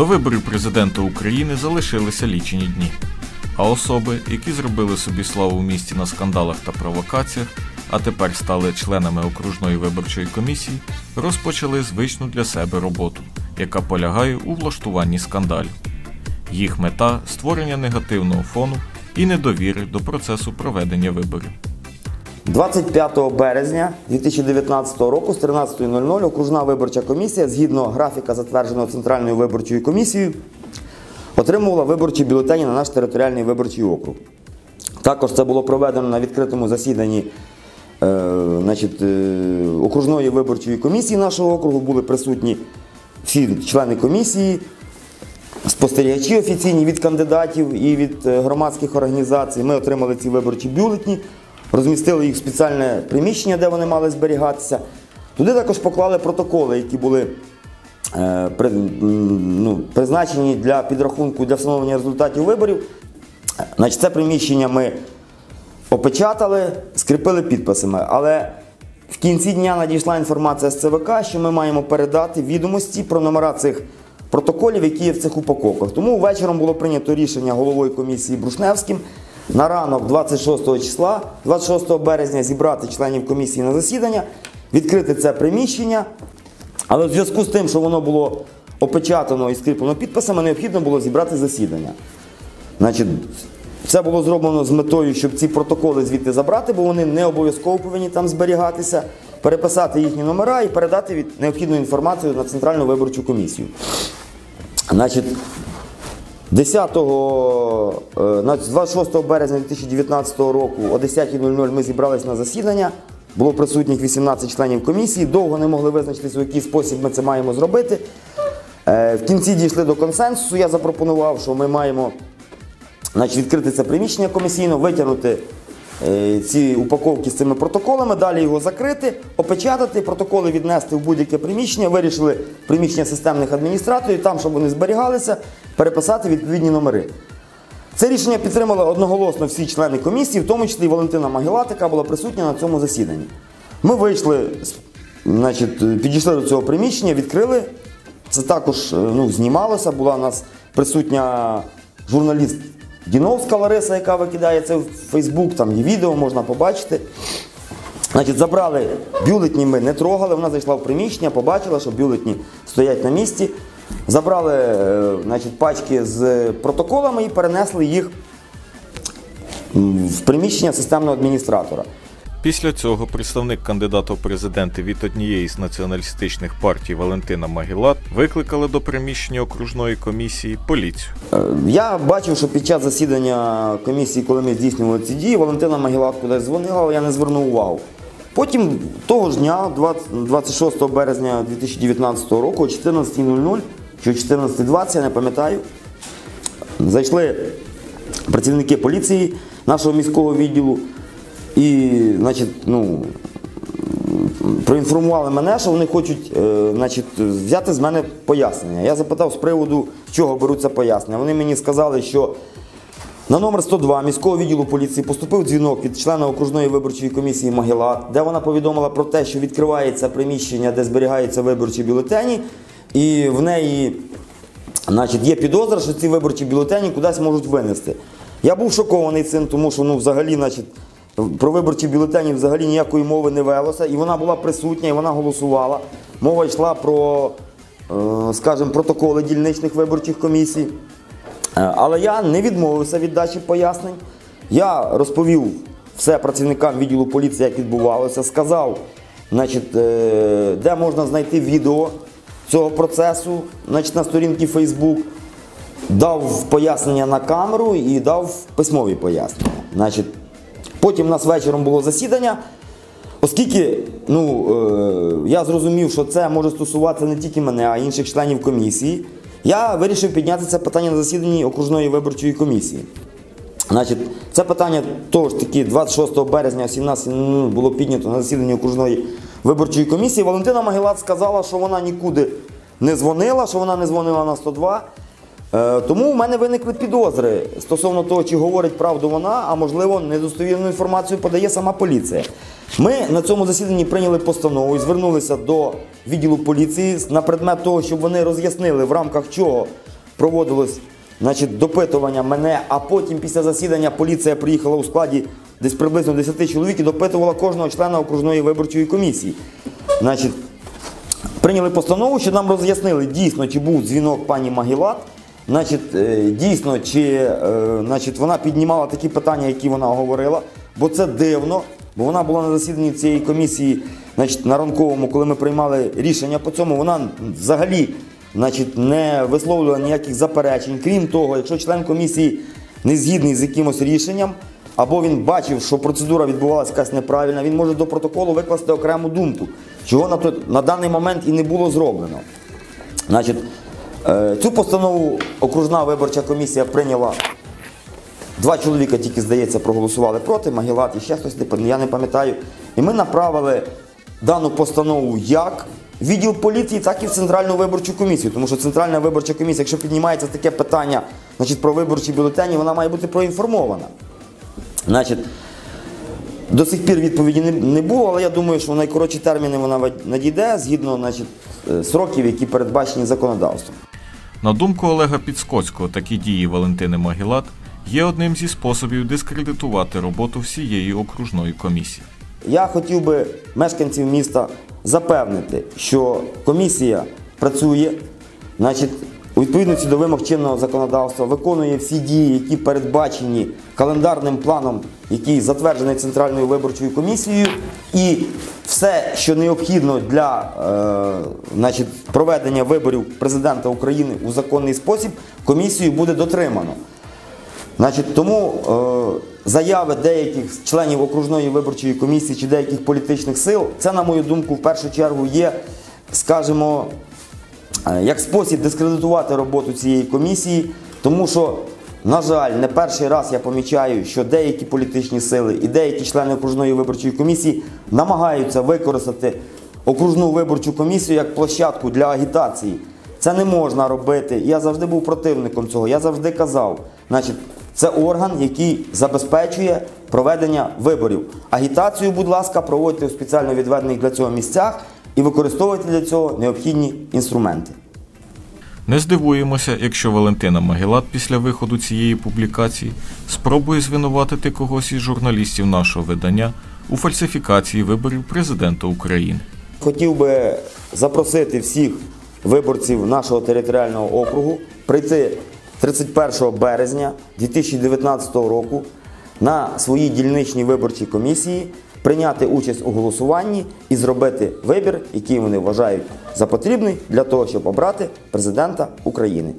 До виборів президента України залишилися лічені дні. А особи, які зробили собі славу в місті на скандалах та провокаціях, а тепер стали членами окружної виборчої комісії, розпочали звичну для себе роботу, яка полягає у влаштуванні скандалів. Їх мета створення негативного фону і недовіри до процесу проведення виборів. 25 березня 2019 року з 13.00 окружна виборча комісія, згідно графіка, затвердженого Центральною виборчою комісією, отримувала виборчі бюлетені на наш територіальний виборчий округ. Також це було проведено на відкритому засіданні е, значить, е, окружної виборчої комісії нашого округу. Були присутні всі члени комісії, спостерігачі офіційні від кандидатів і від е, громадських організацій. Ми отримали ці виборчі бюлетні, розмістили їх в спеціальне приміщення, де вони мали зберігатися. Туди також поклали протоколи, які були е, ну, призначені для підрахунку для встановлення результатів виборів. Значить, це приміщення ми опечатали, скріпили підписами. Але в кінці дня надійшла інформація з ЦВК, що ми маємо передати відомості про номера цих протоколів, які є в цих упаковках. Тому вечором було прийнято рішення головою комісії Брушневським на ранок 26 числа, 26 березня, зібрати членів комісії на засідання, відкрити це приміщення. Але в зв'язку з тим, що воно було опечатано і скріплено підписами, необхідно було зібрати засідання. Значить, це було зроблено з метою, щоб ці протоколи звідти забрати, бо вони не обов'язково повинні там зберігатися, переписати їхні номера і передати від необхідну інформацію на Центральну виборчу комісію. Значить, 10, е, на 26 березня 2019 року о 10.00 ми зібрались на засідання. Було присутніх 18 членів комісії. Довго не могли визначитися, у який спосіб ми це маємо зробити. Е, В кінці дійшли до консенсусу. Я запропонував, що ми маємо значить, відкрити це приміщення комісійно, витягнути ці упаковки з цими протоколами, далі його закрити, опечатати, протоколи віднести в будь-яке приміщення. Вирішили приміщення системних адміністраторів, там, щоб вони зберігалися, переписати відповідні номери. Це рішення підтримали одноголосно всі члени комісії, в тому числі і Валентина Магілат, яка була присутня на цьому засіданні. Ми вийшли, значить, підійшли до цього приміщення, відкрили. Це також е, ну, знімалося. Була у нас присутня журналіст Діновська Лариса, яка викидає це в Фейсбук, там є відео, можна побачити. Значить, забрали бюлетні, ми не трогали. Вона зайшла в приміщення, побачила, що бюлетні стоять на місці. Забрали е, значить, пачки з протоколами і перенесли їх в приміщення системного адміністратора. Після цього представник кандидата в президенти від однієї з націоналістичних партій Валентина Магілат викликали до приміщення окружної комісії поліцію. Е, Я бачив, що під час засідання комісії, коли ми здійснювали ці дії, Валентина Магілат кудись дзвонила, але я не звернув увагу. Потім того ж дня, 20 26 березня 2019 року, о 14.00 чи о 14.20, я не пам'ятаю, зайшли працівники поліції нашого міського відділу і, значить, ну, проінформували мене, що вони хочуть е, значить, взяти з мене пояснення. Я запитав з приводу, чого беруться пояснення. Вони мені сказали, що на номер 102 міського відділу поліції поступив дзвінок від члена окружної виборчої комісії Магілат, де вона повідомила про те, що відкривається приміщення, де зберігаються виборчі бюлетені, і в неї Значить, є підозра, що ці виборчі бюлетені кудись можуть винести. Я був шокований цим, тому що ну, взагалі, значить, про виборчі бюлетені взагалі ніякої мови не велося. І вона була присутня, і вона голосувала. Мова йшла про, е, скажімо, протоколи дільничних виборчих комісій. Е, Але я не відмовився від дачі пояснень. Я розповів все працівникам відділу поліції, як відбувалося, сказав, значить, е, де можна знайти відео цього процесу значить, на сторінці Facebook, дав пояснення на камеру і дав письмові пояснення. Значить, потім у нас вечором було засідання. Оскільки ну, е, я зрозумів, що це може стосуватися не тільки мене, а й інших членів комісії, я вирішив підняти це питання на засіданні окружної виборчої комісії. Значить, це питання того ж таки 26 березня 17 ну, було піднято на засіданні окружної виборчої комісії. Валентина Магілат сказала, що вона нікуди не дзвонила, що вона не дзвонила на 102. Е, тому в мене виникли підозри стосовно того, чи говорить правду вона, а можливо, недостовірну інформацію подає сама поліція. Ми на цьому засіданні прийняли постанову і звернулися до відділу поліції на предмет того, щоб вони роз'яснили, в рамках чого проводилось значить, допитування мене, а потім після засідання поліція приїхала у складі десь приблизно 10 чоловік і допитувала кожного члена окружної виборчої комісії. Значить, прийняли постанову, що нам роз'яснили дійсно, чи був дзвінок пані Магілат. Значить, е, дійсно, чи е, значить, вона піднімала такі питання, які вона говорила, бо це дивно, бо вона була на засіданні цієї комісії, значить, на ранковому, коли ми приймали рішення по цьому, вона взагалі значить, не висловлювала ніяких заперечень. Крім того, якщо член комісії не згідний з якимось рішенням, або він бачив, що процедура відбувалася якась неправильна, він може до протоколу викласти окрему думку, чого на, той- на даний момент і не було зроблено. Значить, цю постанову окружна виборча комісія прийняла. Два чоловіка тільки, здається, проголосували проти, Магілат і ще хтось, я не пам'ятаю. І ми направили дану постанову як в відділ поліції, так і в Центральну виборчу комісію. Тому що Центральна виборча комісія, якщо піднімається таке питання значить, про виборчі бюлетені, вона має бути проінформована. Значить, до сих пір відповіді не, не було, але я думаю, що в найкоротші терміни вона надійде згідно значить, е, сроків, які передбачені законодавством. На думку Олега Підскоцького, такі дії Валентини Магілат є одним зі способів дискредитувати роботу всієї окружної комісії. Я хотів би мешканців міста запевнити, що комісія працює, значить, у відповідності до вимог чинного законодавства, виконує всі дії, які передбачені календарним планом, який затверджений Центральною виборчою комісією, і все, що необхідно для е, значить, проведення виборів президента України у законний спосіб, комісією буде дотримано. Значить, тому е, заяви деяких членів окружної виборчої комісії чи деяких політичних сил, це, на мою думку, в першу чергу є, скажімо, як спосіб дискредитувати роботу цієї комісії, тому що, на жаль, не перший раз я помічаю, що деякі політичні сили і деякі члени окружної виборчої комісії намагаються використати окружну виборчу комісію як площадку для агітації. Це не можна робити. Я завжди був противником цього. Я завжди казав, значить, це орган, який забезпечує проведення виборів. Агітацію, будь ласка, проводьте у спеціально відведених для цього місцях і використовуйте для цього необхідні інструменти. Не здивуємося, якщо Валентина Магілат після виходу цієї публікації спробує звинуватити когось із журналістів нашого видання у фальсифікації виборів президента України. Хотів би запросити всіх виборців нашого територіального округу прийти 31 березня 2019 року на своїй дільничній виборчій комісії, прийняти участь у голосуванні і зробити вибір, який вони вважають за потрібний для того, щоб обрати президента України.